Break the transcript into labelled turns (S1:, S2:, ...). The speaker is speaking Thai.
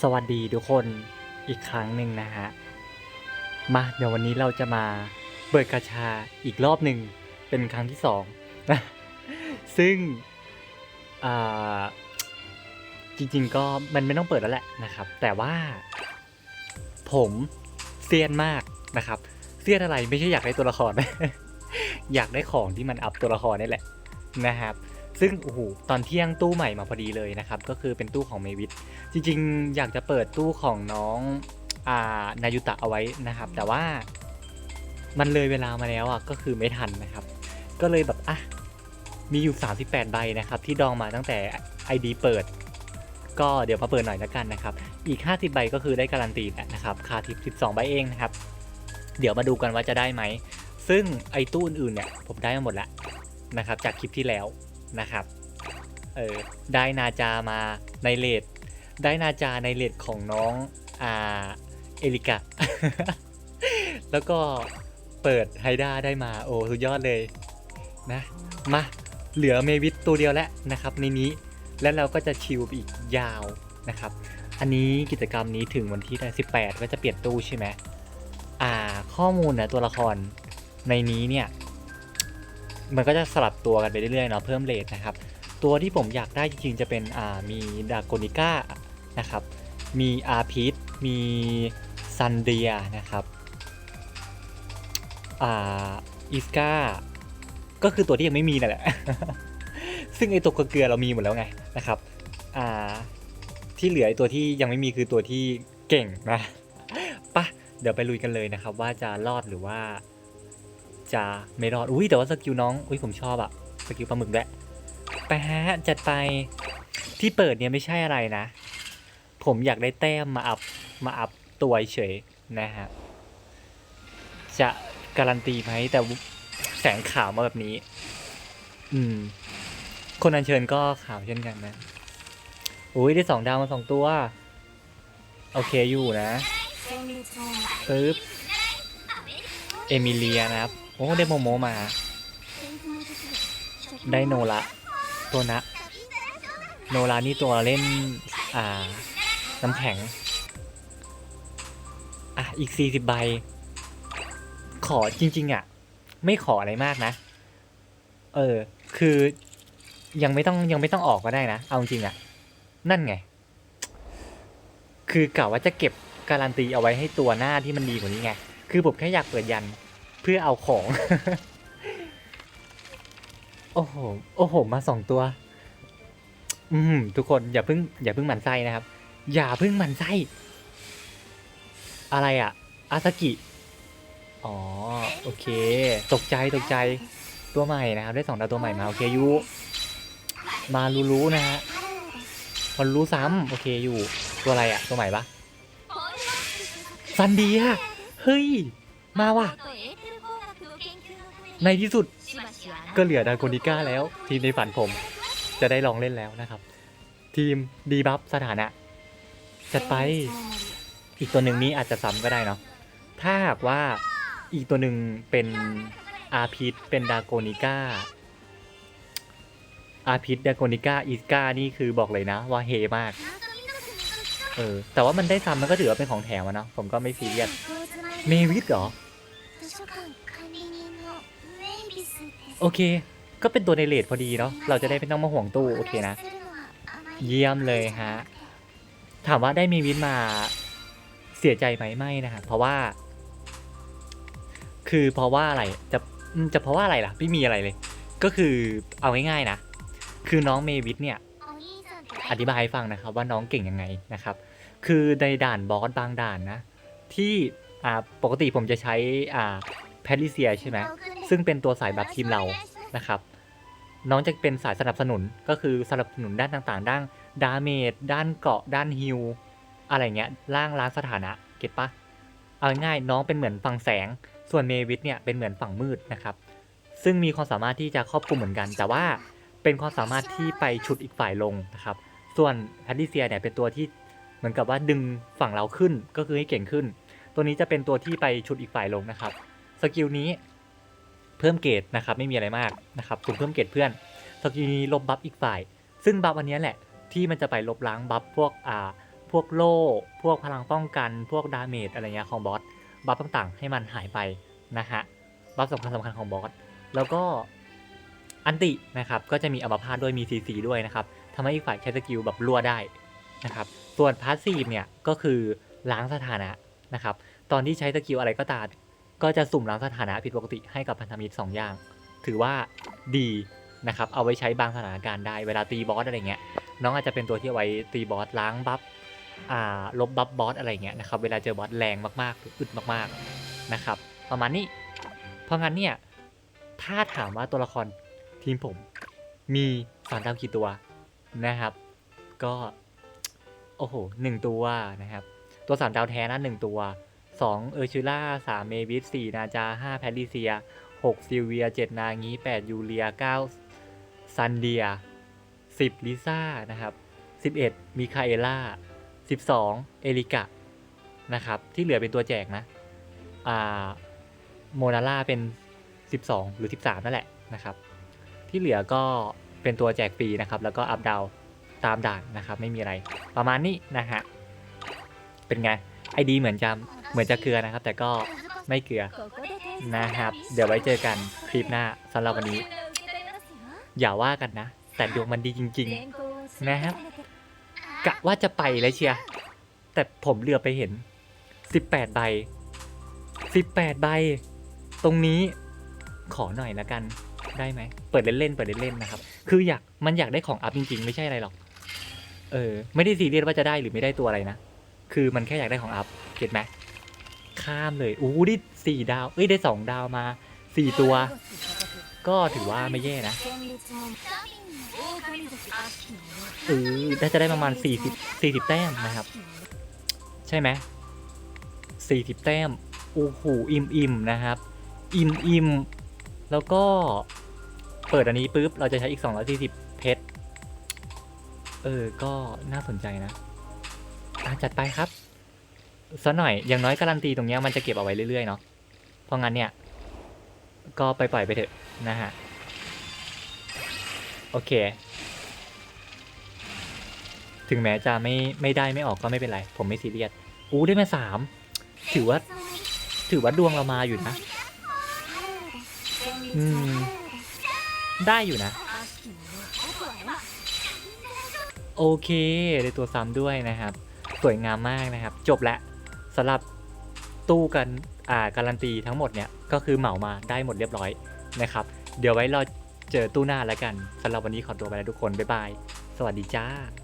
S1: สวัสดีทุกคนอีกครั้งหนึ่งนะฮะ มาเดี๋ยววันนี้เราจะมาเปิดกาชาอีกรอบหนึ่งเป็นครั้งที่สองนะซึ่งจริง ๆ ก็มันไม่ต้องเปิดแล้วแหละนะครับ แต่ว่าผมเซียนมากนะครับเซียนอะไรไม่ใช่อยากได้ตัวละคร อยากได้ของที่มันอัพตัวละครนี่แหละนะครับ ซึ่งโอ้โหตอนเที่ยงตู้ใหม่มาพอดีเลยนะครับ ก็คือเป็นตู้ของเมวิทจริงๆ อยากจะเปิดตู้ของน้องอานายุตะเอาไว้นะครับ แต่ว่ามันเลยเวลามาแล้วอะก็คือไม่ทันนะครับ ก็เลยแบบอะมีอยู่ 38 ใบนะครับ ที่ดองมาตั้งแต่ ID เปิด ก็เดี๋ยวมาเปิดหน่อยละกันนะครับ อีก 50 ใบก็คือได้การันตีแหละนะครับคาทิป12 ใบเองนะครับ เดี๋ยวมาดูกันว่าจะได้ไหม ซึ่งไอ้ตู้อื่นๆเนี่ยผมได้มาหมดแล้วนะครับ จากคลิปที่แล้ว นะครับ เออ ได้นาจามาในเลดได้นาจาในเลดของน้องอ่าเอลิกะ แล้วก็เปิดไฮด้าได้มา โอ้ สุดยอดเลยนะ มา เหลือเมวิทตัวเดียวแล้วนะครับในนี้ แล้วเราก็จะชิลไปอีกยาวนะครับ อันนี้กิจกรรมนี้ถึงวันที่18 ก็จะเปลี่ยนตู้ใช่ไหมอ่า ข้อมูลนะตัวละครในนี้เนี่ย มันก็จะสลับตัวกันไปเรื่อยๆเนาะเพิ่มเลทนะครับ ตัวที่ผมอยากได้จริงๆจะเป็นอ่ามีดาโกนิก้านะครับ มีอาพีทมีซันเดียนะครับอ่าอิสกาก็คือตัวที่ยังไม่มีนั่นแหละ ซึ่งไอตัวเกลือเรามีหมดแล้วไงนะครับอ่าที่เหลือไอตัวที่ยังไม่มีคือตัวที่เก่งนะปะเดี๋ยวไปลุยกันเลยนะครับ ว่าจะรอดหรือว่า จะไม่รอด อุ้ยแต่ว่าสกิลน้อง อุ้ยผมชอบอะสกิลปลาหมึกแหละไปฮะจัดไปที่เปิดเนี่ยไม่ใช่อะไรนะ ผมอยากได้แต้มมาอัพมาอัพตัวเฉยนะฮะ จะการันตีไหมแต่แสงขาวมาแบบนี้ อืม คนอัญเชิญก็ขาวเช่นกันนะอุ้ยได้สองดาวมาสองตัว โอเคอยู่นะปึ๊บ เอมิเลียนะครับ โอ้ได้โมโมมา ได้โนละตัวนะ โนรานี่ตัวเล่น อ่า น้ำแข็ง อะ อีก 40 ใบ ขอจริง ๆ อะ ไม่ขออะไรมากนะ เออ คือยังไม่ต้องยังไม่ต้องออกก็ได้นะ เอาจริงๆอะ นั่นไง คือกะว่าจะเก็บการันตีเอาไว้ให้ตัวหน้าที่มันดีกว่านี้ไง คือผมแค่อยากเปิดยัน เพื่อเอาของ โอ้โห โอ้โห มาสองตัว อืมทุกคนอย่าเพิ่ง อย่าเพิ่งหมันไส้นะครับ อย่าเพิ่งหมันไส้ อะไรอะอาซากิ อ๋อ โอเค ตกใจ ตกใจ ตัวใหม่นะครับ ได้สองดาวตัวใหม่มา โอเคยูมารู้รู้นะฮะมันรู้ซ้ำโอเคอยู่ ตัวอะไรอะตัวใหม่ปะซันเดีย เฮ้ย มาว่ะ ในที่สุดก็เหลือดาโกนิก้าแล้ว ทีมในฝันผมจะได้ลองเล่นแล้วนะครับ ทีมดีบัฟสถานะ จัดไปอีกตัวหนึ่งนี้อาจจะซ้ำก็ได้เนาะถ้าหากว่าอีกตัวหนึ่งเป็นอาพิษเป็นดาโกนิก้าอาพิษดาโกนิก้าอีสกานี่คือบอกเลยนะ ว่าเฮมากเออแต่ว่ามันได้ซ้ำมันก็ถือว่าเป็นของแถมอะเนาะผมก็ไม่ซีเรียสเมวิทเหรอ โอเค ก็เป็นตัวในเลดพอดีเนาะเราจะได้ไม่ต้องมาห่วงตู้โอเคนะ เยี่ยมเลยฮะ ถามว่าได้มีวิทมาเสียใจไหมไม่นะครับเพราะว่า คือเพราะว่าอะไรจะจะเพราะว่าอะไรล่ะไม่มีอะไรเลย ก็คือเอาง่ายๆนะ คือน้องเมวิทเนี่ยอธิบายให้ฟังนะครับว่าน้องเก่งยังไงนะครับ คือในด่านบอสบางด่านนะ ที่อ่าปกติผมจะใช้อ่า แพทริเซียใช่ไหมซึ่งเป็นตัวสายแบบทีมเรานะครับ น้องจะเป็นสายสนับสนุนก็คือสนับสนุนด้านต่างๆ ด้านดาเมจด้านเกาะด้านฮิลอะไรเงี้ยล่างล้างสถานะเก็ตปะเอาง่ายน้องเป็นเหมือนฝั่งแสง ส่วนเมวิทเนี่ยเป็นเหมือนฝั่งมืดนะครับ ซึ่งมีความสามารถที่จะครอบคลุมเหมือนกัน แต่ว่าเป็นความสามารถที่ไปฉุดอีกฝ่ายลงนะครับ ส่วนแพทริเซียเนี่ยเป็นตัวที่เหมือนกับว่าดึงฝั่งเราขึ้นก็คือให้เก่งขึ้น ตัวนี้จะเป็นตัวที่ไปฉุดอีกฝ่ายลงนะครับ สกิลนี้เพิ่มเกรดนะครับไม่มีอะไรมากนะครับสุ่มเพิ่มเกรดเพื่อนสกิลนี้ลบบัฟอีกฝ่าย ซึ่งบัฟอันนี้แหละที่มันจะไปลบล้างบัฟพวกอ่าพวกโล่ พวกพลังป้องกัน พวกดาเมจอะไรเงี้ยของบอสบัฟต่างๆ ให้มันหายไปนะฮะบัฟสำคัญสำคัญของบอสแล้วก็อันตินะครับก็จะมีอัมพาตด้วยมีซีซีด้วยนะครับทำให้อีกฝ่ายใช้สกิลแบบรั่วได้นะครับส่วนพาสซีฟเนี่ยก็คือล้างสถานะนะครับตอนที่ใช้สกิลอะไรก็ตาม ก็จะสุ่มล้างสถานะผิดปกติให้กับพันธมิตรสองอย่าง ถือว่าดีนะครับ เอาไว้ใช้บางสถานการณ์ได้ เวลาตีบอสอะไรเงี้ย น้องอาจจะเป็นตัวที่เอาไว้ตีบอสล้างบัฟลบบัฟบอสอะไรเงี้ยนะครับ เวลาเจอบอสแรงมากๆหรืออึดมากๆนะครับ ประมาณนี้ เพราะงั้นเนี่ย ถ้าถามว่าตัวละครทีมผมมีสารดาวกี่ตัวนะครับ ก็ โอ้โหหนึ่งตัวนะครับ ตัวสามดาวแท้นะหนึ่งตัว สองเออร์ชูล่าสามเมวิสสี่นาจาห้าแพทริเซียหกซิลเวียเจ็ดนางี้แปดยูเลียเก้าซันเดียสิบลิซ่า นะครับสิบเอ็ดมิคาเอล่าสิบสองเอริกะ นะครับ ที่เหลือเป็นตัวแจกนะ อ่า โมนาล่าเป็น 12 หรือ 13 นั่นแหละนะครับ ที่เหลือก็เป็นตัวแจกฟรีนะครับ แล้วก็อัพดาวตามด่านนะครับ ไม่มีอะไร ประมาณนี้นะฮะ เป็นไง ไอดีเหมือนจะ เหมือนจะเกลือนะครับ แต่ก็ไม่เกลือนะครับ เดี๋ยวไว้เจอกันคลิปหน้าสำหรับวันนี้ อย่าว่ากันนะ แต่ดวงมันดีจริง ๆ นะครับกะว่าจะไปแล้วเชียแต่ผมเลือไปเห็น 18 ใบ 18 ใบ ตรงนี้ขอหน่อยละกันได้ไหม เปิดเล่นๆเปิดเล่นๆนะครับ คืออยากมันอยากได้ของอัพจริงๆ ไม่ใช่อะไรหรอก เออ ไม่ได้ซีเรียสว่าจะได้หรือไม่ได้ตัวอะไรนะ คือมันแค่อยากได้ของอัพ เก็ตไหม ข้ามเลยอู้ได้สี่ดาว เอ้ยได้สองดาวมาสี่ตัว ก็ถือว่าไม่แย่นะเออน่าจะได้ประมาณ40 40 แต้มนะครับ ใช่ไหม40แต้มโอ้โหอิ่มอิ่มนะครับ อิ่มอิ่มแล้วก็เปิดอันนี้ปุ๊บเราจะใช้อีก 240 เพชร เออ ก็น่าสนใจนะอะจัดไปครับ สักหน่อยอย่างน้อยการันตีตรงเนี้ยมันจะเก็บเอาไว้เรื่อยๆเนาะเพราะงั้นเนี่ย ก็ไปปล่อยไปเถอะนะฮะโอเค ถึงแม้จะไม่ไม่ได้ไม่ออกก็ไม่เป็นไร ผมไม่ซีเรียสอู้ได้มาสามถือว่า ถือว่าดวงเรามาอยู่นะอืมได้อยู่นะ โอเคได้ตัวซ้ำด้วยนะครับ สวยงามมากนะครับ จบแล้ว สำหรับตู้กันอ่าการันตีทั้งหมดเนี่ยก็คือเหมามาได้หมดเรียบร้อยนะครับ เดี๋ยวไว้เราเจอตู้หน้าแล้วกันสำหรับวันนี้ขอตัวไปแล้วทุกคน บ๊ายบาย สวัสดีจ้า